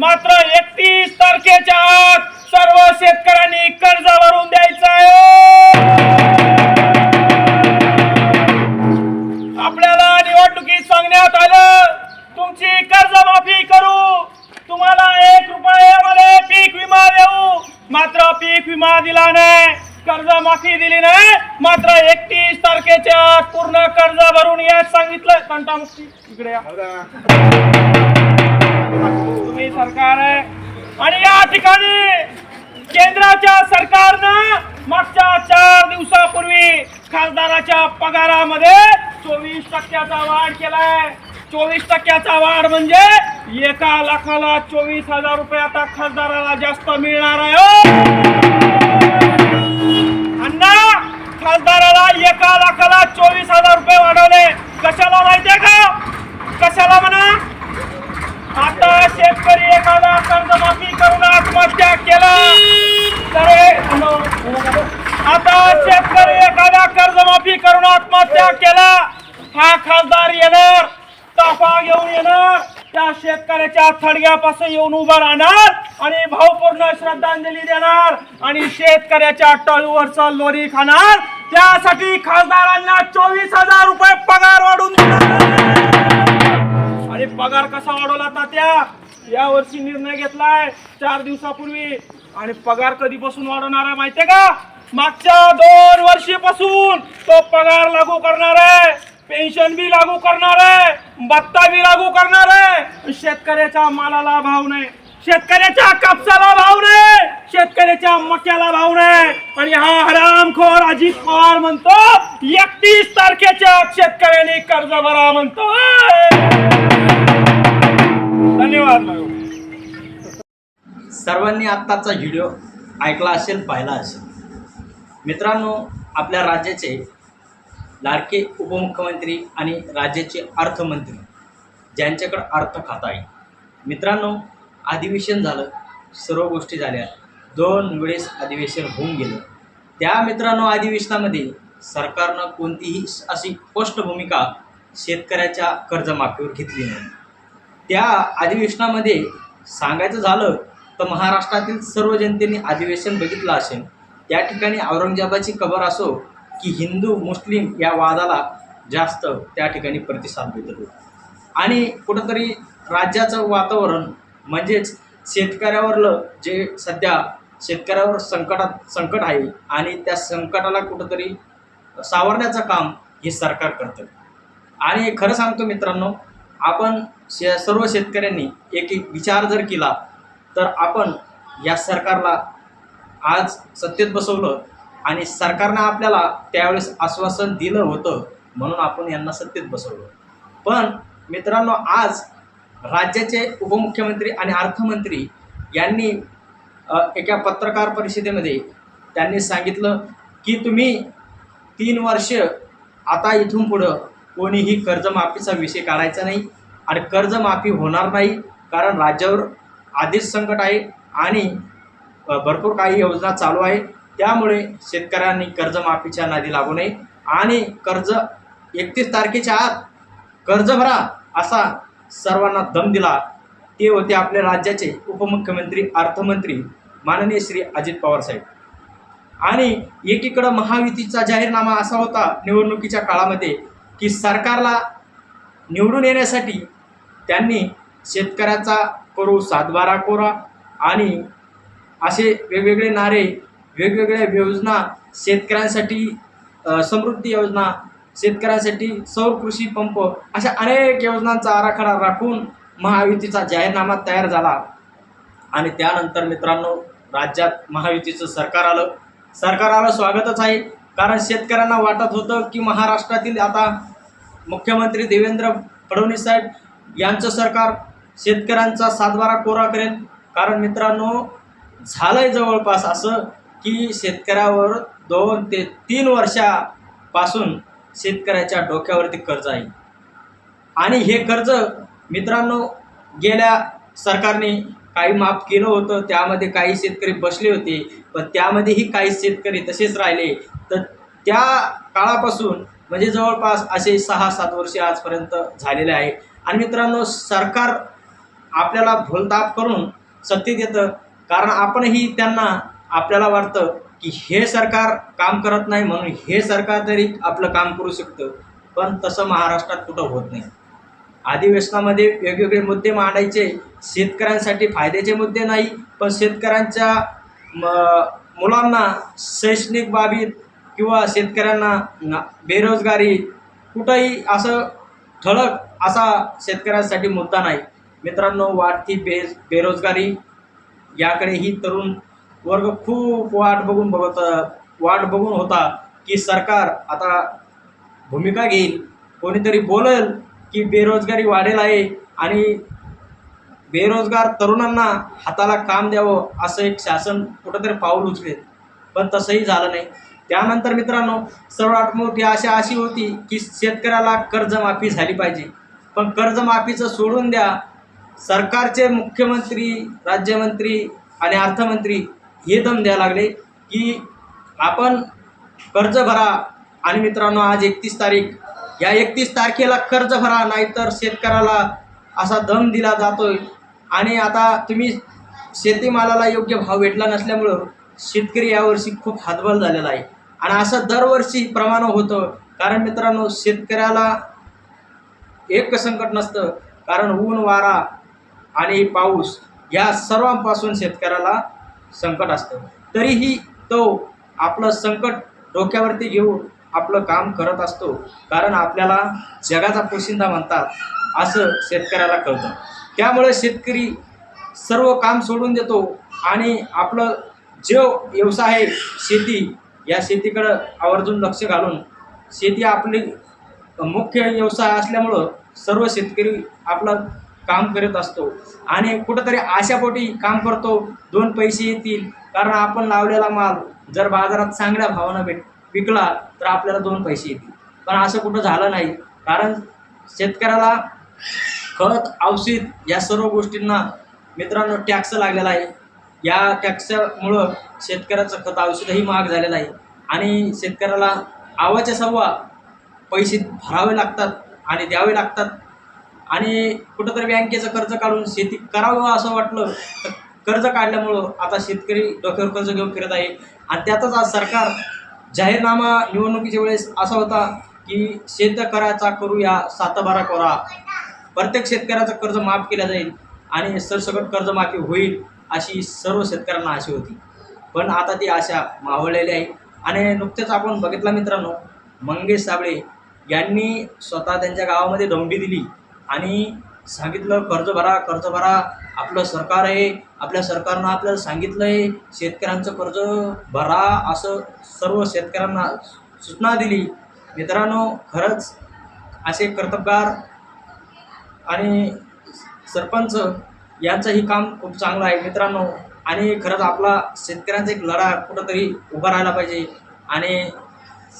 मात्र एकतीस तारखेच्या आत सर्व शेतकऱ्यांनी कर्ज भरून द्यायचं आहे. आपल्याला निवडणुकीत सांगण्यात आलं. तुमची कर्जमाफी करू. तुम्हाला एक रुपयामध्ये पीक विमा देऊ. मात्र पीक विमा दिला नाही. कर्जमाफी दिली नाही. मात्र एकतीस तारखेच्या पूर्ण कर्ज भरून यात सांगितलं तंटामुक्ती इकडे तुम्ही सरकार आहे. आणि या ठिकाणी केंद्राच्या सरकारनं मागच्या चार दिवसापूर्वी खासदाराच्या पगारामध्ये चोवीस टक्क्याचा वाढ केलाय. चोवीस टक्क्याचा वाढ म्हणजे एका लाखाला चोवीस हजार रुपये आता खासदाराला जास्त मिळणार आहे हो. अण्णा खासदाराला एका लाखाला चोवीस हजार रुपये वाढवले. कशाला माहितीये का? कशाला म्हणा? शेतकरी एखादा कर्जमाफी करून आत्महत्या केला. तर आता शेतकरी एखादा कर्जमाफी करून आत्महत्या केला. हा खासदार येणार ताफा घेऊन येणार. त्या शेतकऱ्याच्या थडग्यापासून येऊन उभा राहणार आणि भावपूर्ण श्रद्धांजली देणार आणि शेतकऱ्याच्या टळूवरचा लोरी खाणार. त्यासाठी खासदारांना चोवीस हजार रुपये पगार वाढून देणार. आणि पगार कसा वाढवला तात्या? या वर्षी निर्णय घेतलाय चार दिवसापूर्वी. आणि पगार कधीपासून वाढवणार आहे माहितीये का? मागच्या दोन वर्षीपासून तो पगार लागू करणार आहे. पेन्शन बी लागू करणार आहे. भत्ता बी लागू करणार आहे. शेतकऱ्याच्या मालाला भाव नाही. शेतकऱ्याच्या कापसाला भाव नाही. शेतकऱ्याच्या मक्याला भाव नाही. आणि हा हरामखोर अजित पवार म्हणतो एकतीस तारखेच्या शेतकऱ्याने शेतकऱ्यांनी कर्ज भरा म्हणतो. सर्वांनी आत्ताचा व्हिडिओ ऐकला असेल पाहिला असेल. मित्रांनो आपल्या राज्याचे लाडके उपमुख्यमंत्री आणि राज्याचे अर्थमंत्री ज्यांच्याकडे अर्थ खाता आहे मित्रांनो अधिवेशन झालं सर्व गोष्टी झाल्या. दोन वेळेस अधिवेशन होऊन गेलं. त्या मित्रांनो अधिवेशनामध्ये सरकारनं कोणतीही अशी स्पष्ट भूमिका शेतकऱ्याच्या कर्जमाफीवर घेतली नाही. त्या अधिवेशनामध्ये सांगायचं झालं तर महाराष्ट्रातील सर्व जनतेने अधिवेशन बघितलं असेल. त्या ठिकाणी औरंगजेबाची कबर असो की हिंदू मुस्लिम या वादाला जास्त त्या ठिकाणी प्रतिसाद देत होते. आणि कुठंतरी राज्याचं वातावरण म्हणजेच शेतकऱ्यावरलं जे सध्या शेतकऱ्यावर संकटात संकट आहे आणि त्या संकटाला कुठंतरी सावरण्याचं काम हे सरकार करतं. आणि खरं सांगतो मित्रांनो आपण शे सर्व शेतकऱ्यांनी एक एक विचार जर केला तर आपण या सरकारला आज सत्तेत बसवलं आणि सरकारनं आपल्याला त्यावेळेस आश्वासन दिलं होतं म्हणून आपण यांना सत्तेत बसवलं. पण मित्रांनो आज राज्याचे उपमुख्यमंत्री आणि अर्थमंत्री यांनी एका पत्रकार परिषदेमध्ये त्यांनी सांगितलं की तुम्ही तीन वर्ष आता इथून पुढं कोणीही कर्जमाफीचा विषय काढायचा नाही आणि कर्जमाफी होणार नाही कारण राज्यावर आधीच संकट आहे आणि भरपूर काही योजना चालू आहे. त्यामुळे शेतकऱ्यांनी कर्जमाफीच्या नादी लागू नये आणि कर्ज एकतीस तारखेच्या आत कर्ज भरा असा सर्वांना दम दिला. ते होते आपल्या राज्याचे उपमुख्यमंत्री अर्थमंत्री माननीय श्री अजित पवार साहेब. आणि एकीकडं महायुतीचा जाहीरनामा असा होता निवडणुकीच्या काळामध्ये की सरकारला निवडून येण्यासाठी त्यांनी शेतकऱ्याचा करू सातबारा कोरा आणि असे वेगवेगळे नारे वेगवेगळ्या योजना शेतकऱ्यांसाठी समृद्धी योजना शेतकऱ्यांसाठी सौर कृषी पंप अशा अनेक योजनांचा आराखडा राखून महायुतीचा जाहीरनामा तयार झाला. आणि त्यानंतर मित्रांनो राज्यात महायुतीचं सरकार आलं. सरकाराला स्वागतच आहे. कारण शेतकऱ्यांना वाटत होतं की महाराष्ट्रातील आता मुख्यमंत्री देवेंद्र फडणवीस साहेब यांचं सरकार शेतकऱ्यांचा सातबारा कोरा करेल. कारण मित्रांनो झालंय जवळपास असं की शेतकऱ्यावर दोन ते तीन वर्षापासून शेतकऱ्याच्या डोक्यावरती कर्ज आहे. आणि हे कर्ज मित्रांनो गेल्या सरकारने काही माफ केलं होतं त्यामध्ये काही शेतकरी बसले होते पण त्यामध्येही काही शेतकरी तसेच राहिले. तर त्या काळापासून म्हणजे जवळपास असे सहा सात वर्षे आजपर्यंत झालेले आहे. आणि मित्रांनो सरकार आपल्याला भूलताप करून सत्तेत येतं कारण आपणही त्यांना आपल्याला वाटतं की हे सरकार काम करत नाही म्हणून हे सरकार तरी आपलं काम करू शकतं. पण तसं महाराष्ट्रात कुठं होत नाही. अधिवेशनामध्ये वेगवेगळे मुद्दे मांडायचे. शेतकऱ्यांसाठी फायद्याचे मुद्दे नाही पण शेतकऱ्यांच्या म- मुलांना शैक्षणिक बाबीत किंवा शेतकऱ्यांना ना- बेरोजगारी कुठंही असं ठळक असा शेतकऱ्यांसाठी मुद्दा नाही. मित्रांनो वाढती बे बेरोजगारी याकडे ही तरुण वर्ग खूप वाट बघून बघत वाट बघून होता की सरकार आता भूमिका घेईल. कोणीतरी बोलेल की बेरोजगारी वाढेल आहे आणि बेरोजगार तरुणांना हाताला काम द्यावं असं एक शासन कुठंतरी पाऊल उचलेल. पण तसंही झालं नाही. त्यानंतर मित्रांनो सर्वात मोठी आशा अशी होती की शेतकऱ्याला कर्जमाफी झाली पाहिजे. पण कर्जमाफीचं सोडून द्या सरकारचे मुख्यमंत्री राज्यमंत्री आणि अर्थमंत्री हे दम द्यायला लागले की आपण कर्ज भरा. आणि मित्रांनो आज एकतीस तारीख. या एकतीस तारखेला कर्ज भरा नाहीतर शेतकऱ्याला असा दम दिला जातोय. आणि आता तुम्ही शेतीमालाला योग्य भाव भेटला नसल्यामुळं शेतकरी यावर्षी खूप हातबल झालेला आहे. आणि असं दरवर्षी प्रमाण होतं. कारण मित्रांनो शेतकऱ्याला एक संकट नसतं. कारण ऊन वारा आणि पाऊस या सर्वांपासून शेतकऱ्याला संकट असतं. तरीही तो आपलं संकट डोक्यावरती घेऊन आपलं काम करत असतो. कारण आपल्याला जगाचा पोशिंदा म्हणतात असं शेतकऱ्याला कळतं. त्यामुळे शेतकरी सर्व काम सोडून देतो आणि आपलं जो व्यवसाय आहे शेती या शेतीकडं आवर्जून लक्ष घालून शेती आपली मुख्य व्यवसाय असल्यामुळं सर्व शेतकरी आपलं काम करत असतो. आणि कुठंतरी आशापोटी काम करतो दोन पैसे येतील कारण आपण लावलेला माल जर बाजारात चांगल्या भावानं भेट विकला तर आपल्याला दोन पैसे येतील. पण असं कुठं झालं नाही. कारण शेतकऱ्याला खत औषध या सर्व गोष्टींना मित्रांनो टॅक्स लागलेला आहे. या टॅक्समुळं शेतकऱ्याचं खत औषधही महाग झालेलं आहे. आणि शेतकऱ्याला आवाच्या सव्वा पैसे भरावे लागतात आणि द्यावे लागतात. आणि कुठंतरी बँकेचं कर्ज काढून शेती करावं असं वाटलं तर कर्ज काढल्यामुळं आता शेतकरी डोक्यावर कर्ज घेऊन फिरत आहे. आणि त्यातच आज सरकार जाहीरनामा निवडणुकीच्या वेळेस असा होता की शेतकऱ्याचा करूया सातबारा कोरा. प्रत्येक शेतकऱ्याचं कर्ज माफ केलं जाईल आणि सरसकट कर्जमाफी होईल. अशी सर्व शेतकऱ्यांना आशा होती. पण आता ती आशा मावळलेली आहे. आणि नुकतेच आपण बघितलं मित्रांनो मंगेश साबळे यांनी स्वतः त्यांच्या गावामध्ये दौंडी दिली आणि सांगितलं कर्ज भरा कर्ज भरा आपलं सरकार आहे आपल्या सरकारनं आपल्याला सांगितलं आहे शेतकऱ्यांचं कर्ज भरा असं सर्व शेतकऱ्यांना सूचना दिली. मित्रांनो खरंच असे कर्तबगार आणि सरपंच यांचंही काम खूप चांगलं आहे. मित्रांनो आणि खरंच आपला शेतकऱ्यांचा एक लढा कुठंतरी उभा राहिला पाहिजे आणि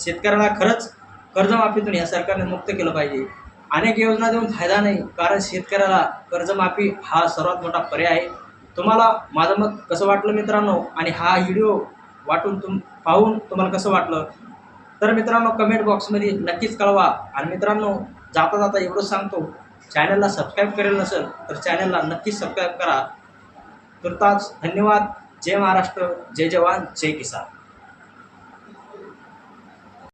शेतकऱ्याला खरंच कर्जमाफीतून या सरकारने मुक्त केलं पाहिजे. अनेक योजना देऊन फायदा नाही कारण शेतकऱ्याला कर्जमाफी हा सर्वात मोठा पर्याय आहे. तुम्हाला माझं मत कसं वाटलं मित्रांनो? आणि हा व्हिडिओ वाटून तुम पाहून तुम्हाला कसं वाटलं? तर मित्रांनो कमेंट बॉक्समध्ये नक्कीच कळवा. आणि मित्रांनो जाता जाता एवढंच सांगतो. चॅनलला सबस्क्राईब करेल नसेल तर चॅनलला नक्कीच सबस्क्राईब करा. तुर्तास धन्यवाद. जय महाराष्ट्र. जय जवान. जय किसान.